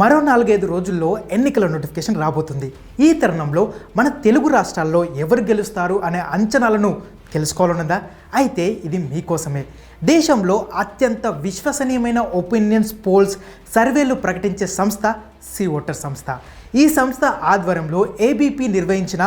మరో నాలుగైదు రోజుల్లో ఎన్నికల నోటిఫికేషన్ రాబోతుంది. ఈ తరుణంలో మన తెలుగు రాష్ట్రాల్లో ఎవరు గెలుస్తారు అనే అంచనాలను తెలుసుకోవాలన్నదా అయితే ఇది మీకోసమే. దేశంలో అత్యంత విశ్వసనీయమైన ఒపీనియన్స్ పోల్స్ సర్వేలు ప్రకటించే సంస్థ సి ఓటర్ సంస్థ. ఈ సంస్థ ఆధ్వర్యంలో ఏబీపీ నిర్వహించిన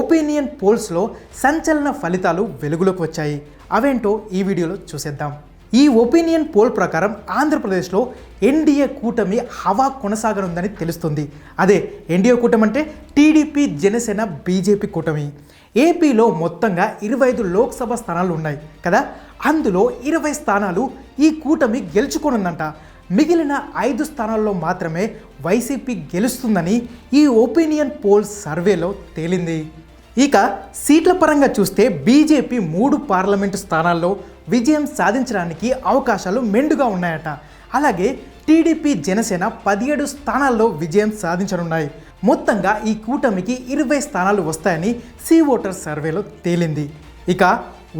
ఒపీనియన్ పోల్స్లో సంచలన ఫలితాలు వెలుగులోకి వచ్చాయి. అవేంటో ఈ వీడియోలో చూసేద్దాం. ఈ ఒపీనియన్ పోల్ ప్రకారం ఆంధ్రప్రదేశ్లో ఎన్డీఏ కూటమి హవా కొనసాగనుందని తెలుస్తుంది. అదే ఎన్డీఏ కూటమి అంటే టీడీపీ జనసేన బీజేపీ కూటమి. ఏపీలో మొత్తంగా ఇరవై ఐదు లోక్సభ స్థానాలు ఉన్నాయి కదా? అందులో ఇరవై స్థానాలు ఈ కూటమి గెలుచుకోనుందంట. మిగిలిన ఐదు స్థానాల్లో మాత్రమే వైసీపీ గెలుస్తుందని ఈ ఒపీనియన్ పోల్ సర్వేలో తేలింది. ఇక సీట్ల పరంగా చూస్తే బీజేపీ మూడు పార్లమెంటు స్థానాల్లో విజయం సాధించడానికి అవకాశాలు మెండుగా ఉన్నాయట. అలాగే టీడీపీ జనసేన పదిహేడు స్థానాల్లో విజయం సాధించనున్నాయి. మొత్తంగా ఈ కూటమికి ఇరవై స్థానాలు వస్తాయని సి ఓటర్ సర్వేలో తేలింది. ఇక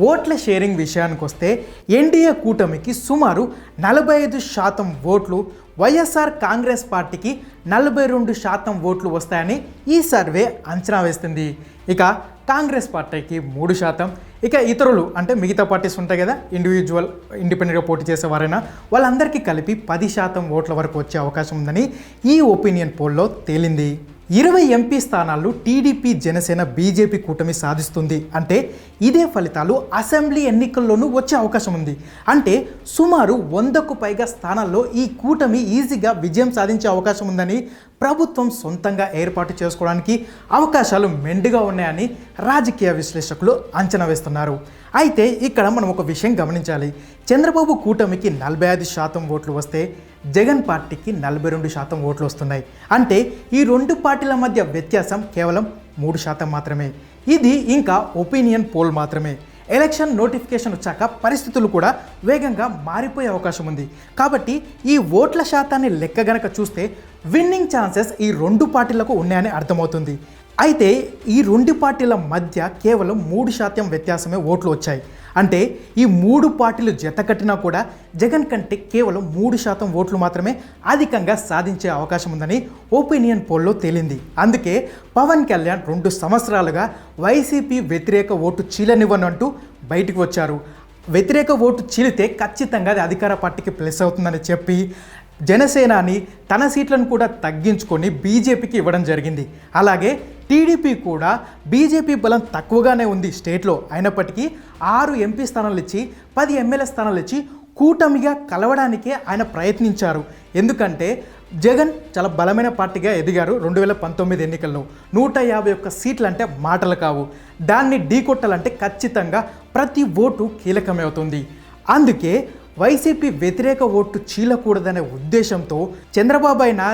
ఓట్ల షేరింగ్ విషయానికి వస్తే ఎన్డీఏ కూటమికి సుమారు నలభై ఐదు శాతం ఓట్లు వైఎస్ఆర్ కాంగ్రెస్ పార్టీకి నలభై రెండు శాతం ఓట్లు వస్తాయని ఈ సర్వే అంచనా వేస్తుంది. ఇక కాంగ్రెస్ పార్టీకి మూడు శాతం ఇక ఇతరులు అంటే మిగతా పార్టీస్ ఉంటాయి కదా ఇండివిజువల్ ఇండిపెండెంట్గా పోటీ చేసేవారైనా వాళ్ళందరికీ కలిపి పది శాతం ఓట్ల వరకు వచ్చే అవకాశం ఉందని ఈ ఒపీనియన్ పోల్లో తేలింది. ఇరవై ఎంపీ స్థానాల్లో టీడీపీ జనసేన బీజేపీ కూటమి సాధిస్తుంది. అంటే ఇదే ఫలితాలు అసెంబ్లీ ఎన్నికల్లోనూ వచ్చే అవకాశం ఉంది. అంటే సుమారు వందకు పైగా స్థానాల్లో ఈ కూటమి ఈజీగా విజయం సాధించే అవకాశం ఉందని ప్రభుత్వం సొంతంగా ఏర్పాటు చేసుకోవడానికి అవకాశాలు మెండుగా ఉన్నాయని రాజకీయ విశ్లేషకులు అంచనా వేస్తున్నారు. అయితే ఇక్కడ మనం ఒక విషయం గమనించాలి. చంద్రబాబు కూటమికి నలభై ఐదు శాతం ఓట్లు వస్తే జగన్ పార్టీకి నలభై రెండు శాతం ఓట్లు వస్తున్నాయి. అంటే ఈ రెండు పార్టీల మధ్య వ్యత్యాసం కేవలం మూడు శాతం మాత్రమే. ఇది ఇంకా ఒపీనియన్ పోల్ మాత్రమే. ఎలక్షన్ నోటిఫికేషన్ వచ్చాక పరిస్థితులు కూడా వేగంగా మారిపోయే అవకాశం ఉంది. కాబట్టి ఈ ఓట్ల శాతాన్ని లెక్క గనక చూస్తే విన్నింగ్ ఛాన్సెస్ ఈ రెండు పార్టీలకు ఉన్నాయని అర్థమవుతుంది. అయితే ఈ రెండు పార్టీల మధ్య కేవలం మూడు శాతం వ్యత్యాసమే ఓట్లు వచ్చాయి. అంటే ఈ మూడు పార్టీలు జతకట్టినా కూడా జగన్ కంటే కేవలం మూడు శాతం ఓట్లు మాత్రమే అధికంగా సాధించే అవకాశం ఉందని ఒపీనియన్ పోల్లో తేలింది. అందుకే పవన్ కళ్యాణ్ రెండు సంవత్సరాలుగా వైసీపీ వ్యతిరేక ఓటు చీలనివ్వనంటూ బయటికి వచ్చారు. వ్యతిరేక ఓటు చీలితే ఖచ్చితంగా అది అధికార పార్టీకి ప్లస్ అవుతుందని చెప్పి జనసేనాని తన సీట్లను కూడా తగ్గించుకొని బీజేపీకి ఇవ్వడం జరిగింది. అలాగే టీడీపీ కూడా బీజేపీ బలం తక్కువగానే ఉంది స్టేట్లో అయినప్పటికీ ఆరు ఎంపీ స్థానాలు ఇచ్చి పది ఎమ్మెల్యే స్థానాలు ఇచ్చి కూటమిగా కలవడానికే ఆయన ప్రయత్నించారు. ఎందుకంటే జగన్ చాలా బలమైన పార్టీగా ఎదిగారు రెండు వేల పంతొమ్మిది ఎన్నికల్లో నూట యాభై ఒక్క సీట్లు అంటే మాటలు కావు. దాన్ని ఢీకొట్టాలంటే ఖచ్చితంగా ప్రతి ఓటు కీలకమే అవుతుంది. అందుకే వైసీపీ వ్యతిరేక ఓటు చీలకూడదనే ఉద్దేశంతో చంద్రబాబు అయినా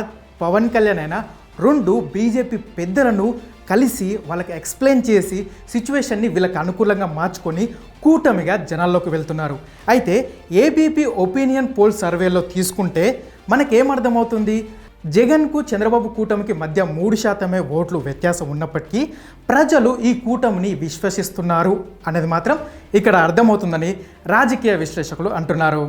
పవన్ కళ్యాణ్ అయినా రెండు బీజేపీ పెద్దలను కలిసి వాళ్ళకి ఎక్స్ప్లెయిన్ చేసి సిచ్యువేషన్ని వీళ్ళకి అనుకూలంగా మార్చుకొని కూటమిగా జనాల్లోకి వెళ్తున్నారు. అయితే ఏబీపీ ఒపీనియన్ పోల్ సర్వేలో తీసుకుంటే మనకేమర్థమవుతుంది జగన్కు చంద్రబాబు కూటమికి మధ్య మూడు శాతమే ఓట్లు వ్యత్యాసం ఉన్నప్పటికీ ప్రజలు ఈ కూటమిని విశ్వసిస్తున్నారు అనేది మాత్రం ఇక్కడ అర్థమవుతుందని రాజకీయ విశ్లేషకులు అంటున్నారు.